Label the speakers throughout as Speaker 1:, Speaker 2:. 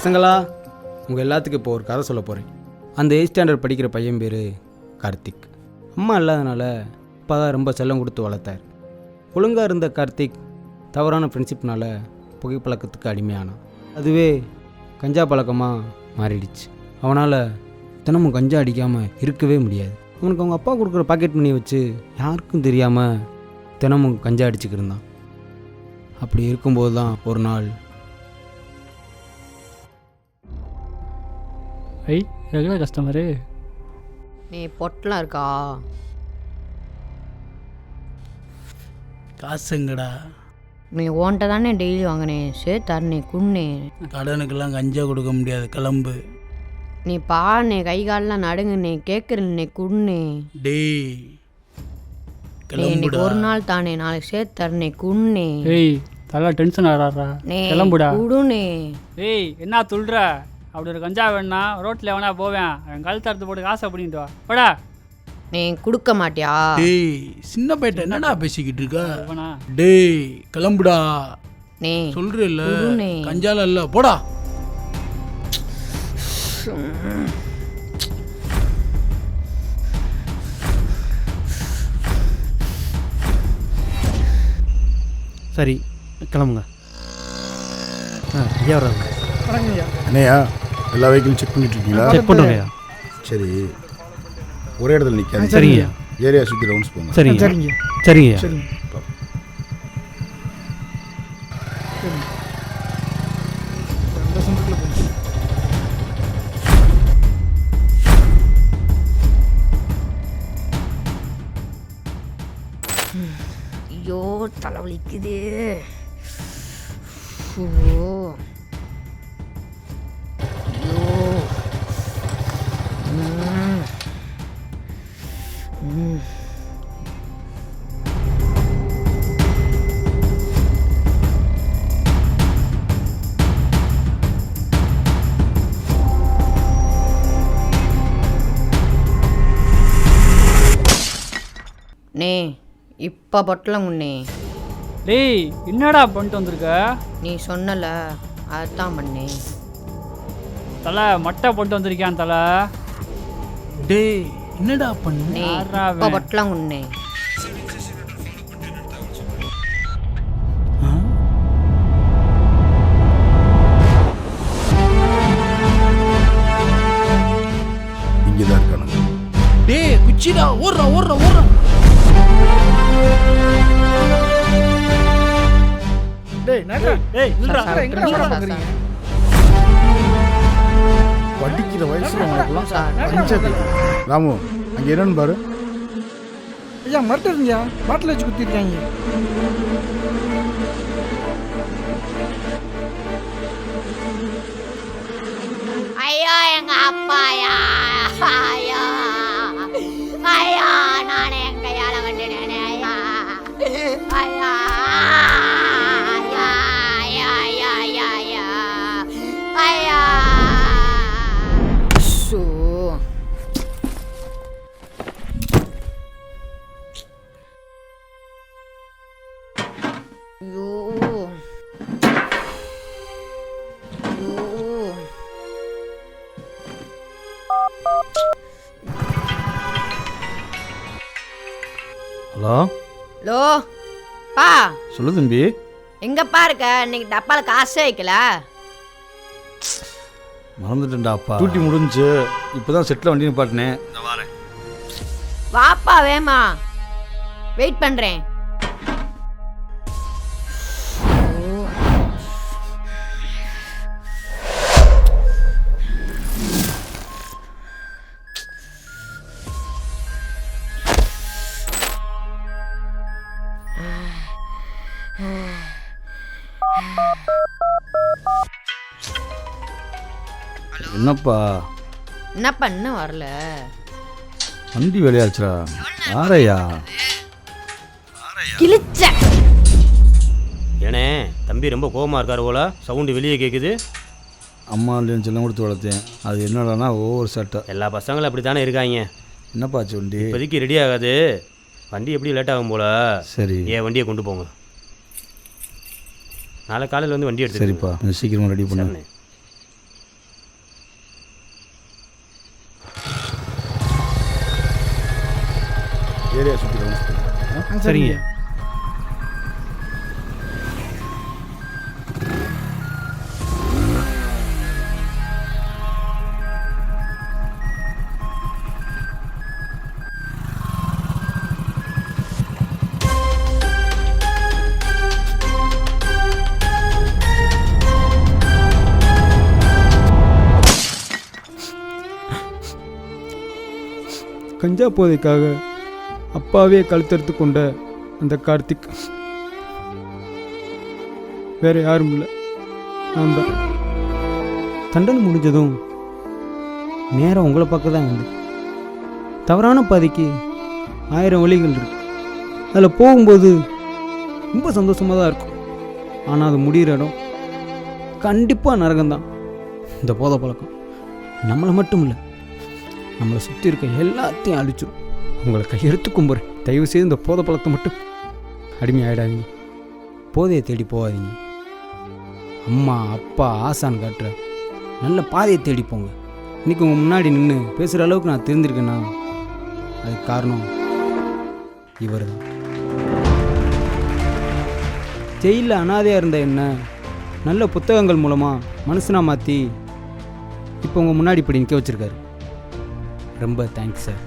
Speaker 1: பசங்களா உங்கள் எல்லாத்துக்கும் இப்போ ஒரு கதை சொல்ல போகிறேன் அந்த எயிட் ஸ்டாண்டர்ட் படிக்கிற பையன் பேர் கார்த்திக். அம்மா இல்லாதனால அப்பா தான் ரொம்ப செல்லம் கொடுத்து வளர்த்தார். ஒழுங்காக இருந்த கார்த்திக் தவறான ஃப்ரெண்ட்ஷிப்னால புகைப்பழக்கத்துக்கு அடிமையானான். அதுவே கஞ்சா பழக்கமாக மாறிடுச்சு. அவனால் தினமும் கஞ்சா அடிக்காமல் இருக்கவே முடியாது. அவனுக்கு அவங்க அப்பா கொடுக்குற பாக்கெட் மணியை வச்சு யாருக்கும் தெரியாமல் தினமும் கஞ்சா அடிச்சுக்கிருந்தான் இருந்தான். அப்படி இருக்கும்போது தான் ஒரு நாள்
Speaker 2: ஐ ரெகுலர் கஸ்டமரு
Speaker 3: நீ பொட்டலாம் இருக்கா?
Speaker 4: காசுங்கடா.
Speaker 3: நீ ஓன்ட்ட தானே டெய்லி வாங்கினேன் சரி தரணே குன்னே
Speaker 4: கடனுக்கெல்லாம் கஞ்சா கொடுக்க முடியாது கிளம்பு.
Speaker 3: நீ பாருண்ணே கை காலெலாம் நடுங்கண்ணே கேட்குறேன்னே குன்னே
Speaker 4: டேய்
Speaker 3: நீ இன்னைக்கு
Speaker 4: கிளம்புடா.
Speaker 3: ஒரு நாள் தானே நாளைக்கு சேர்த்து தரணே குன்னே
Speaker 2: ஏய் தலை டென்ஷன் ஆடாடுறா
Speaker 3: நே
Speaker 2: கிளம்புடா.
Speaker 3: குடுனே
Speaker 2: ஏய் என்ன துள்ளுற? அப்படி ஒரு கஞ்சா வேணா ரோட்டில் வேணா போவேன் என் கழுத்து அறுத்து போட்டு காசு அப்படின்ட்டு வா. போடா.
Speaker 3: நீ கொடுக்க மாட்டியா?
Speaker 4: டேய் சின்ன பையன் என்னடா பேசிக்கிட்டு இருக்க? டேய் கிளம்புடா.
Speaker 3: நீ
Speaker 4: சொல்றேல்ல
Speaker 3: குடுனே.
Speaker 4: கஞ்சால இல்ல போடா.
Speaker 5: சரி கிளம்புங்க. ஆ ஐயா. வர்றாங்க
Speaker 6: என்னையா எல்லா வெஹிக்கிளும் செக் பண்ணிட்டு இருக்கீங்களா
Speaker 5: செக் பண்ணுறோங்கய்யா.
Speaker 6: சரி. ஒரே இடத்துல நிற்காது
Speaker 5: சரிங்கய்யா.
Speaker 6: ஏரியா சுற்றி ரவுண்ட்ஸ் போங்க.
Speaker 5: சரிங்க சரிங்கய்யா.
Speaker 3: ஐயோ தலைவலிக்குது ஐயோ. நே இப்போ பொட்டலம் உன்னே
Speaker 2: டேய் என்னடா பண்ணிட்டு வந்திருக்க?
Speaker 3: நீ சொன்னல அதான் பண்ணேன்
Speaker 2: தலை மட்டை போட்டு வந்திருக்கியான் தலை.
Speaker 4: டேய் என்னடா பண்ணு?
Speaker 3: இப்போ? பொட்டலம் உன்னே
Speaker 6: இங்கே தான் இருக்கானுங்க.
Speaker 4: டேய் குச்சிடா ஓடுறா ஓடுறா ஓடுறா.
Speaker 6: படிக்கிற வயசுல உனக்குலாம் பஞ்சது ராமு அங்கே என்னன்னு பாரு.
Speaker 7: ஐயா மரட்டுங்கய்யா பாட்டில் வச்சு குத்திருக்காங்க
Speaker 3: ஐயோ எங்க அப்பாயா ஐயோ. ஐயோ.
Speaker 5: ஹலோ
Speaker 3: பா.
Speaker 5: சொல்லு தம்பி.
Speaker 3: எங்கப்பா இருக்க? இன்னைக்கு டப்பால காசே வைக்கல.
Speaker 5: மறந்துட்டேன்டாப்பா டூட்டி முடிஞ்சு இப்போ தான் செட்டில் வண்டி நிப்பாட்டினேன்.
Speaker 3: வாப்பா வேமா. வெயிட் பண்றேன்.
Speaker 5: என்னப்பா?
Speaker 3: என்ன பண்ண வரல?
Speaker 5: வண்டி வேலையாச்சுடா. ஆரையா
Speaker 3: கிழிச்ச.
Speaker 8: ஏனே தம்பி ரொம்ப கோவமா இருக்காரு போல. சவுண்டு வெளியே கேட்குது
Speaker 5: அம்மா இல்லைன்னு செல்லம் கொடுத்து வளர்த்தேன். அது என்னடானா ஒவ்வொரு சட்டை
Speaker 8: எல்லா பசங்களும் அப்படி தானே இருக்காங்க.
Speaker 5: என்னப்பா வண்டி?
Speaker 8: இப்போதைக்கு ரெடி ஆகாது. வண்டி எப்படி லேட் ஆகும் போல?
Speaker 5: சரி.
Speaker 8: ஏன் வண்டியை கொண்டு போங்க? நாளை காலையில் வந்து வண்டி எடுத்து
Speaker 5: சரிப்பா. கொஞ்சம் சீக்கிரமாக ரெடி பண்ணு.
Speaker 6: ஏரியா சுற்றி
Speaker 1: சரிங்க. கஞ்சா போதைக்காக அப்பாவே கழுத்தெடுத்து கொண்ட அந்த கார்த்திக். வேற யாரும் இல்லை. நான் தான். தண்டனை முடிஞ்சதும் நேரம் உங்களை பார்க்க தான் வந்து தவறான பாதைக்கு ஆயிரம் வழிகள் இருக்கு. அதில் போகும்போது ரொம்ப சந்தோஷமாக தான் இருக்கும். ஆனால் அது முடிகிற இடம் கண்டிப்பாக நரகம்தான். இந்த போதை பழக்கம் நம்மளை மட்டும் இல்லை. நம்மளை சுற்றி இருக்க எல்லாத்தையும் அழிச்சிடும் உங்களை கையெழுத்து கும்புறேன். தயவு செய்து இந்த போதை பழத்தை மட்டும் அடிமை ஆகிடாதீங்க போதையை தேடி போகாதீங்க. அம்மா அப்பா ஆசான் காட்டுற நல்ல பாதையை தேடி போங்க. இன்னைக்கு உங்கள் முன்னாடி நின்று பேசுகிற அளவுக்கு நான் தெரிஞ்சிருக்கேன்னா அதுக்கு காரணம் இவர் தான் ஜெயிலில் அனாதையாக இருந்த என்ன? நல்ல புத்தகங்கள் மூலமாக மனசுனா மாற்றி இப்போ உங்கள் முன்னாடி இப்படி நிற்க வச்சுருக்காரு. ரொம்ப தேங்க்ஸ் சார்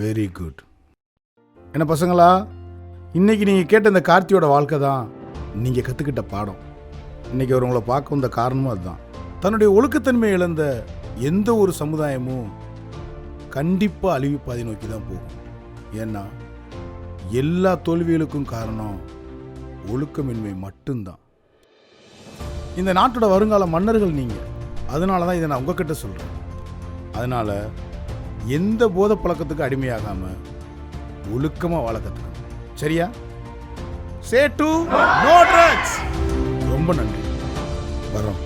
Speaker 6: வெரி குட் என்ன பசங்களா? இன்னைக்கு நீங்கள் கேட்ட இந்த கார்த்தியோட வாழ்க்கை தான் நீங்கள் கற்றுக்கிட்ட பாடம். இன்னைக்கு அவர் உங்களை பார்க்க வந்த காரணமும் அதுதான். தன்னுடைய ஒழுக்கத்தன்மை இழந்த எந்த ஒரு சமுதாயமும் கண்டிப்பாக அழிவு பாதை நோக்கி தான் போகும். ஏன்னா எல்லா தோல்விகளுக்கும் காரணம் ஒழுக்கமின்மை மட்டும்தான். இந்த நாட்டோட வருங்கால மன்னர்கள் நீங்கள் அதனால தான் இதை நான் உங்ககிட்ட சொல்கிறேன் அதனால் எந்த போதை பழக்கத்துக்கு அடிமையாகாமல் ஒழுக்கமாக வளர்க்கத்துக்கு சரியா? சே டு நோ ட்ரக்ஸ் ரொம்ப நன்றி. வரோம்